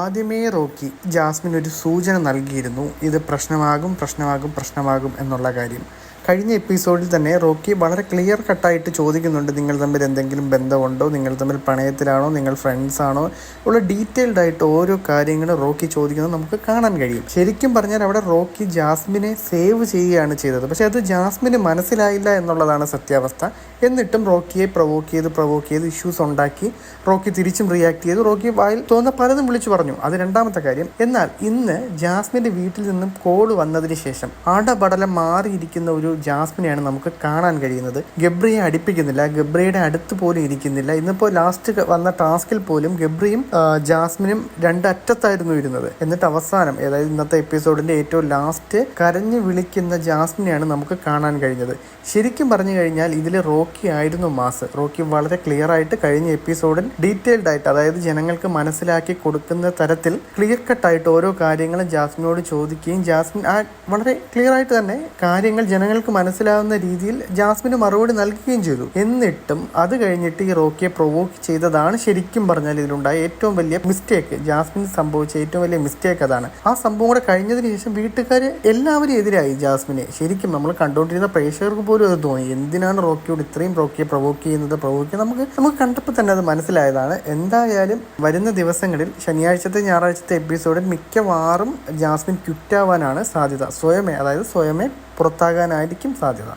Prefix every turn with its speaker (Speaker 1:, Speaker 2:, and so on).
Speaker 1: ആദ്യമേ Rocky Jasmine ഒരു സൂചന നൽകിയിരുന്നു. ഇത് പ്രശ്നമാകും പ്രശ്നമാകും പ്രശ്നമാകും എന്നുള്ള കാര്യം. കഴിഞ്ഞ എപ്പിസോഡിൽ തന്നെ റോക്കി വളരെ ക്ലിയർ കട്ടായിട്ട് ചോദിക്കുന്നുണ്ട് നിങ്ങൾ തമ്മിൽ എന്തെങ്കിലും ബന്ധമുണ്ടോ? നിങ്ങൾ തമ്മിൽ പ്രണയത്തിലാണോ? നിങ്ങൾ ഫ്രണ്ട്സ് ആണോ? ഉള്ള ഡീറ്റെയിൽഡ് ആയിട്ട് ഓരോ കാര്യങ്ങളും റോക്കി ചോദിക്കുന്നത് നമുക്ക് കാണാൻ കഴിയും. ശരിക്കും പറഞ്ഞാൽ അവിടെ റോക്കി ജാസ്മിനെ സേവ് ചെയ്യുകയാണ് ചെയ്തത്. പക്ഷേ അത് ജാസ്മിന് മനസ്സിലായില്ല എന്നുള്ളതാണ് സത്യാവസ്ഥ. എന്നിട്ടും റോക്കിയെ പ്രൊവോക്ക് ചെയ്ത് പ്രൊവോക്ക് ചെയ്ത് ഇഷ്യൂസ് ഉണ്ടാക്കി. റോക്കി തിരിച്ചും റിയാക്ട് ചെയ്തു. റോക്കി വായിൽ തോന്നുന്ന പലതും വിളിച്ചു പറഞ്ഞു. അത് രണ്ടാമത്തെ കാര്യം. എന്നാൽ ഇന്ന് ജാസ്മിന്റെ വീട്ടിൽ നിന്നും കോൾ വന്നതിന് ശേഷം അടപടലം മാറിയിരിക്കുന്ന ഒരു ജാസ്മിനെയാണ് നമുക്ക് കാണാൻ കഴിയുന്നത്. ഗബ്രിയെ അടുപ്പിക്കുന്നില്ല ഗബ്രിയുടെ അടുത്ത് പോലും ഇരിക്കുന്നില്ല. ഇന്നിപ്പോൾ ലാസ്റ്റ് വന്ന ടാസ്കിൽ പോലും ഗബ്രിയും ജാസ്മിനും രണ്ടറ്റത്തായിരുന്നു ഇരുന്നത്. എന്നിട്ട് അവസാനം അതായത് ഇന്നത്തെ എപ്പിസോഡിന്റെ ഏറ്റവും ലാസ്റ്റ് കരഞ്ഞു വിളിക്കുന്ന ജാസ്മിനെയാണ് നമുക്ക് കാണാൻ കഴിഞ്ഞത്. ശരിക്കും പറഞ്ഞു കഴിഞ്ഞാൽ ഇതിൽ റോക്കി ആയിരുന്നു മാസ്. റോക്കി വളരെ ക്ലിയർ ആയിട്ട് കഴിഞ്ഞ എപ്പിസോഡിൽ ഡീറ്റെയിൽഡ് ആയിട്ട് അതായത് ജനങ്ങൾക്ക് മനസ്സിലാക്കി കൊടുക്കുന്ന തരത്തിൽ ക്ലിയർ കട്ടായിട്ട് ഓരോ കാര്യങ്ങളും ജാസ്മിനോട് ചോദിക്കുകയും ജാസ്മിൻ ആ വളരെ ക്ലിയർ ആയിട്ട് തന്നെ കാര്യങ്ങൾ ജനങ്ങൾക്ക് മനസ്സിലാവുന്ന രീതിയിൽ ജാസ്മിന് മറുപടി നൽകുകയും ചെയ്തു. എന്നിട്ടും അത് കഴിഞ്ഞിട്ട് ഈ റോക്കിയെ പ്രൊവോക്ക് ചെയ്തതാണ് ശരിക്കും പറഞ്ഞാൽ ഇതിലുണ്ടായ ഏറ്റവും വലിയ മിസ്റ്റേക്ക് ജാസ്മിൻ സംഭവിച്ച ഏറ്റവും വലിയ മിസ്റ്റേക്ക് അതാണ്. ആ സംഭവം കൂടെ കഴിഞ്ഞതിന് ശേഷം വീട്ടുകാർ എല്ലാവരും എതിരായി ജാസ്മിനെ. ശരിക്കും നമ്മൾ കണ്ടുകൊണ്ടിരുന്ന പ്രേക്ഷകർക്ക് പോലും അത് തോന്നി എന്തിനാണ് റോക്കിയോട് ഇത്രയും റോക്കിയെ പ്രൊവോക്ക് ചെയ്യുന്നത്? പ്രൊവോക്ക് നമുക്ക് നമുക്ക് കണ്ടപ്പോൾ തന്നെ അത് മനസ്സിലായതാണ്. എന്തായാലും വരുന്ന ദിവസങ്ങളിൽ ശനിയാഴ്ചത്തെ ഞായറാഴ്ചത്തെ എപ്പിസോഡിൽ മിക്കവാറും ജാസ്മിൻ ക്വിറ്റാവാനാണ് സാധ്യത. സ്വയമേ അതായത് സ്വയമേ പുറത്താകാനായിരിക്കും സാധ്യത.